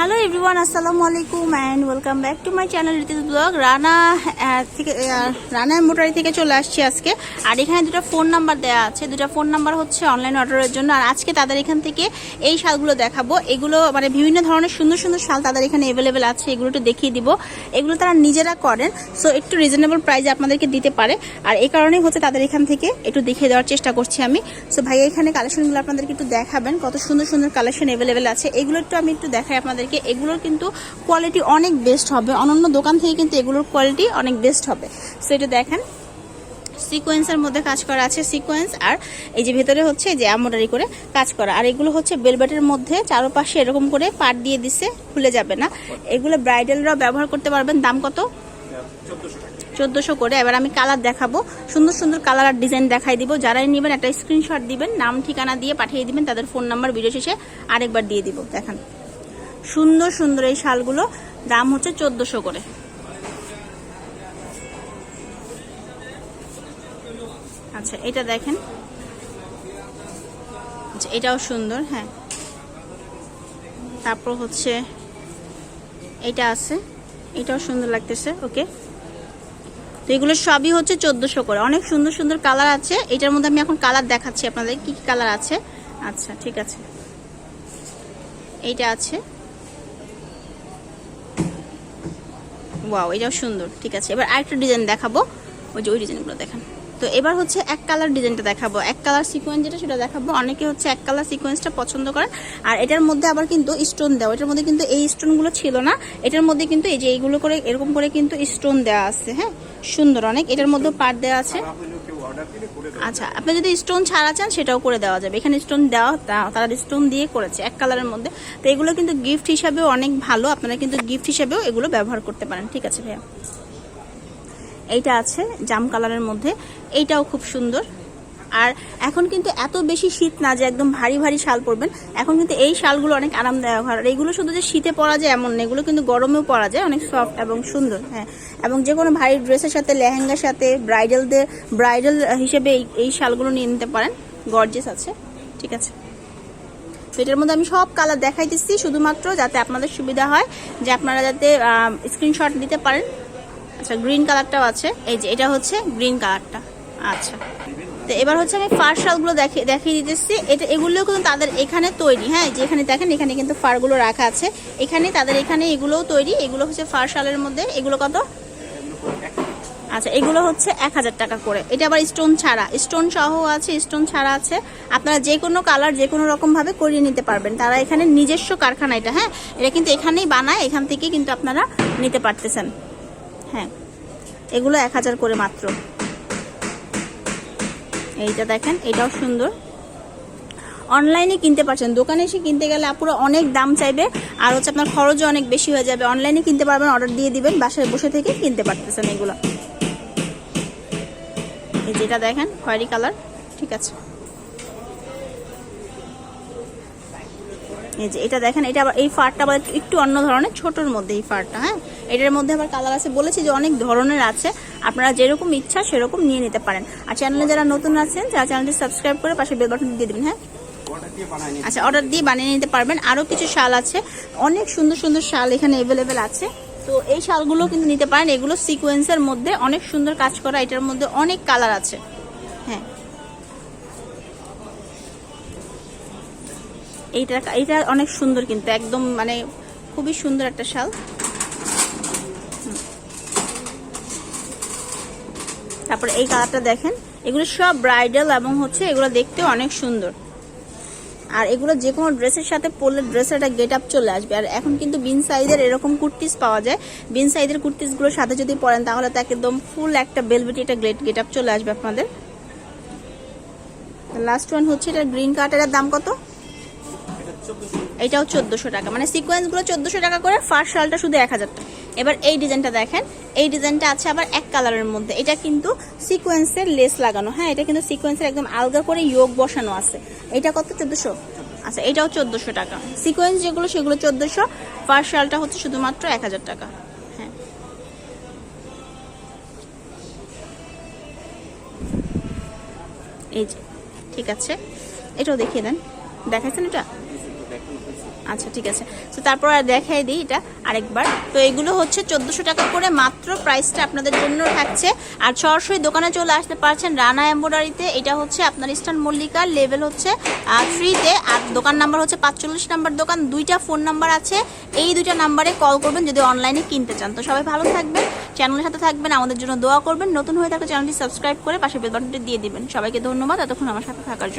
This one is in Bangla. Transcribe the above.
হ্যালো এভরিওয়ান আসসালামু আলাইকুম and welcome back to my channel রিতিস blog Rana থেকে রানা মোটারি থেকে চলে আসছি আজকে। আর এখানে দুটো ফোন নাম্বার দেওয়া আছে। দুটো ফোন নাম্বার হচ্ছে অনলাইন অর্ডারের জন্য। আর আজকে তাদের এখান থেকে এই শালগুলো দেখাবো। এগুলো মানে বিভিন্ন ধরনের সুন্দর সুন্দর শাল তাদের এখানে অ্যাভেলেবেল আছে। এগুলো একটু দেখিয়ে দিব। এগুলো তারা নিজেরা করেন সো একটু রিজনেবল প্রাইসে আপনাদেরকে দিতে পারে। আর এই কারণেই হচ্ছে তাদের এখান থেকে একটু দেখিয়ে দেওয়ার চেষ্টা করছি আমি। সো ভাইয়া, এখানে কালেকশনগুলো আপনাদেরকে একটু দেখাবেন। কত সুন্দর সুন্দর কালেকশন অ্যাভেলেবেল আছে। এগুলো একটু আমি একটু দেখাই আপনাদেরকে এগুলোর কিন্তু কোয়ালিটি অনেক বেস্ট হবে। অন্যান্য দোকান থেকে কিন্তু এগুলোর কোয়ালিটি অনেক বেস্ট হবে। সো এটা দেখেন। সিকোয়েন্সের মধ্যে কাজ করা আছে সিকোয়েন্স আর এই যে ভেতরে হচ্ছে যে এমব্রয়ডারি করে কাজ করা। আর এগুলো হচ্ছে বেলবেটের মধ্যে চারপাশে এরকম করে পাট দিয়ে দিছে, খুলে যাবে না। এগুলো ব্রাইডালরাও ব্যবহার করতে পারবেন। দাম কত? চোদ্দোশো করে। এবার আমি কালার দেখাবো। সুন্দর সুন্দর কালার আর ডিজাইন দেখাই দিব। যারাই নেবেন একটা স্ক্রিনশট দিবেন, নাম ঠিকানা দিয়ে পাঠিয়ে দিবেন, তাদের ফোন নাম্বার ভিডিও শেষে আরেকবার দিয়ে দিব। দেখেন। সুন্দর সুন্দর এই শালগুলো। দাম হচ্ছে চোদ্দোশো করে। আচ্ছা এটা দেখেন। আচ্ছা এটাও সুন্দর হ্যাঁ। তারপর হচ্ছে এটা আছে। এটাও সুন্দর লাগতেছে, ওকে। তো এগুলো সবই হচ্ছে চোদ্দোশো করে। অনেক সুন্দর সুন্দর কালার আছে। এটার মধ্যে আমি এখন কালার দেখাচ্ছি আপনাদের, কি কি কালার আছে। আচ্ছা ঠিক আছে। এইটা আছে। ওয়াও এটাও সুন্দর। ঠিক আছে, এবার আরেকটা ডিজাইন দেখাবো। ওই যে ওই ডিজাইনগুলো দেখান। তো এবার হচ্ছে এক কালার ডিজাইনটা দেখাবো। এক কালার সিকোয়েন্স যেটা, সেটা দেখাবো। অনেকে হচ্ছে এক কালার সিকোয়েন্সটা পছন্দ করেন। আর এটার মধ্যে আবার কিন্তু স্টোন দেওয়া। এটার মধ্যে কিন্তু এই স্টোনগুলো ছিল না। এটার মধ্যে কিন্তু এই যে এইগুলো করে, এরকম করে কিন্তু স্টোন দেওয়া আছে হ্যাঁ? সুন্দর অনেক। এটার মধ্যে পার্ট দেওয়া আছে। আচ্ছা আপনি যদি স্টোন ছাড়া চান সেটাও করে দেওয়া যাবে। এখানে স্টোন দেওয়া তারা স্টোন দিয়ে করেছে এক কালারের মধ্যে। তো এগুলো কিন্তু গিফট হিসাবেও অনেক ভালো। আপনারা কিন্তু গিফট হিসাবেও এগুলো ব্যবহার করতে পারেন। ঠিক আছে ভাইয়া? এইটা আছে জাম কালারের মধ্যে। এইটাও খুব সুন্দর। আর এখন কিন্তু এত বেশি শীত না যে একদম ভারী ভারী শাল পরবেন, এখন কিন্তু এই শালগুলো অনেক আরামদায়ক হয়। আর এইগুলো শুধু যে শীতে পরা যায় এমন না, এগুলো কিন্তু গরমেও পরা যায়, অনেক সফট এবং সুন্দর হ্যাঁ। এবং যে কোনো ভারী ড্রেসের সাথে, লেহেঙ্গার সাথে, ব্রাইডালদের, ব্রাইডাল হিসেবে এই এই শালগুলো নিয়ে নিতে পারেন গর্জেস আছে, ঠিক আছে। এটার মধ্যে আমি সব কালার দেখাইতেছি, শুধুমাত্র যাতে আপনাদের সুবিধা হয়, যে আপনারা যাতে স্ক্রিনশট দিতে পারেন। আচ্ছা গ্রিন কালারটাও আছে, এই যে, এটা হচ্ছে গ্রিন কালারটা আচ্ছা। তো এবার হচ্ছে আমি ফার শালগুলো দেখিয়ে দেখিয়ে দিতেছি। এটা এগুলোও কিন্তু তাদের এখানে তৈরি হ্যাঁ? যে এখানে দেখেন, এখানে কিন্তু ফারগুলো রাখা আছে। এখানে তাদের এখানে এগুলোও তৈরি। এগুলো হচ্ছে ফার শালের মধ্যে। এগুলো কত? আচ্ছা এগুলো হচ্ছে এক হাজার টাকা করে। এটা আবার স্টোন ছাড়া। স্টোন সহ আছে স্টোন ছাড়া আছে। আপনারা যে কোনো কালার যে কোনো রকম ভাবে করিয়ে নিতে পারবেন। তারা এখানে নিজস্ব কারখানা এটা হ্যাঁ? এটা কিন্তু এখানেই বানায়, এখান থেকে কিন্তু আপনারা নিতে পারতেছেন। হ্যাঁ। এগুলো এক হাজার করে মাত্র। এইটা দেখেন, এটাও সুন্দর। অনলাইনে কিনতে পারছেন। দোকানে এসে কিনতে গেলে আপুরা অনেক দাম চাইবে, আর হচ্ছে আপনার খরচও অনেক বেশি হয়ে যাবে। অনলাইনে কিনতে পারবেন অর্ডার দিয়ে দিবেন, বাসায় বসে থেকে কিনতে পারতেছেন এগুলো। এই যেটা দেখেন, খয়েরি কালার, ঠিক আছে। এই যে এটা দেখেন, এটা আবার এই ফারটা আবার একটু অন্য ধরনের, ছোটোর মধ্যে এই ফারটা হ্যাঁ? এটার মধ্যে আবার কালার আছে। বলেছি যে অনেক ধরনের আছে। আপনারা যেরকম ইচ্ছা সেরকম নিয়ে নিতে পারেন। আর চ্যানেলে যারা নতুন আছেন যারা চ্যানেলটি সাবস্ক্রাইব করে পাশে বেল বাটন দিয়ে দেবেন হ্যাঁ? আচ্ছা অর্ডার দিয়ে বানিয়ে নিতে পারবেন। আরও কিছু শাল আছে। অনেক সুন্দর সুন্দর শাল এখানে অ্যাভেলেবেল আছে। তো এই শালগুলো কিন্তু নিতে পারেন। এগুলো সিকোয়েন্সের মধ্যে অনেক সুন্দর কাজ করা। এটার মধ্যে অনেক কালার আছে। হ্যাঁ। এইটা এইটা অনেক সুন্দর কিন্তু। একদম মানে খুবই সুন্দর একটা শাল। তারপর এই কালারটা দেখেন। এগুলো সব ব্রাইডাল এবং হচ্ছে এগুলো দেখতে অনেক সুন্দর। আর এগুলো যে কোনো ড্রেসের সাথে পরলে ড্রেসের একটা গেট আপ চলে আসবে। আর এখন কিন্তু বিন সাইজের এরকম কুর্তিস পাওয়া যায়। বিন সাইজের কুর্তিসগুলোর সাথে যদি পরেন তাহলে তো একদম ফুল একটা বেলভেটি একটা গ্রেট গেট আপ চলে আসবে আপনাদের। লাস্ট ওয়ান হচ্ছে এটা গ্রিন কার্টের দাম কত? এটাও চোদ্দোশো টাকা। মানে সিকোয়েন্সগুলো চোদ্দোশো টাকা করে ফার্স্ট শালটা শুধু এক হাজার টাকা। এবার এই ডিজাইনটা দেখেন, এই ডিজাইনটা আছে আবার এক কালারের মধ্যে। এটা কিন্তু সিকোয়েন্সের লেস লাগানো। হ্যাঁ এটা কিন্তু সিকোয়েন্সের একদম আলগা করে যোগ বসানো আছে। এটা কত? চোদ্দোশো? আচ্ছা এটাও চোদ্দোশো টাকা। সিকোয়েন্স যেগুলো, সেগুলো চোদ্দোশো। ফার্স্ট শালটা হচ্ছে শুধুমাত্র এক হাজার টাকা। হ্যাঁ। এই যে, ঠিক আছে। এটাও দেখিয়ে দেন। দেখাচ্ছেন এটা? আচ্ছা ঠিক আছে। তো তারপর আর দেখাই দিই এটা আরেকবার। তো এগুলো হচ্ছে চোদ্দোশো টাকা করে মাত্র প্রাইসটা আপনাদের জন্য থাকছে। আর সরাসরি দোকানে চলে আসতে পারছেন রানা এম্বোডারিতে এটা হচ্ছে আপনার ইস্টার্ন মল্লিকার লেভেল হচ্ছে থ্রিতে আর দোকান নাম্বার হচ্ছে পাঁচচল্লিশ নাম্বার দোকান। দুইটা ফোন নাম্বার আছে। এই দুইটা নাম্বারে কল করবেন যদি অনলাইনে কিনতে চান। তো সবাই ভালো থাকবেন, চ্যানেলের সাথে থাকবেন, আমাদের জন্য দোয়া করবেন। নতুন হয়ে থাকলে চ্যানেলটি সাবস্ক্রাইব করে পাশে বেল দিয়ে দিবেন। সবাইকে ধন্যবাদ। এতক্ষণ আমার সাথে থাকার জন্য।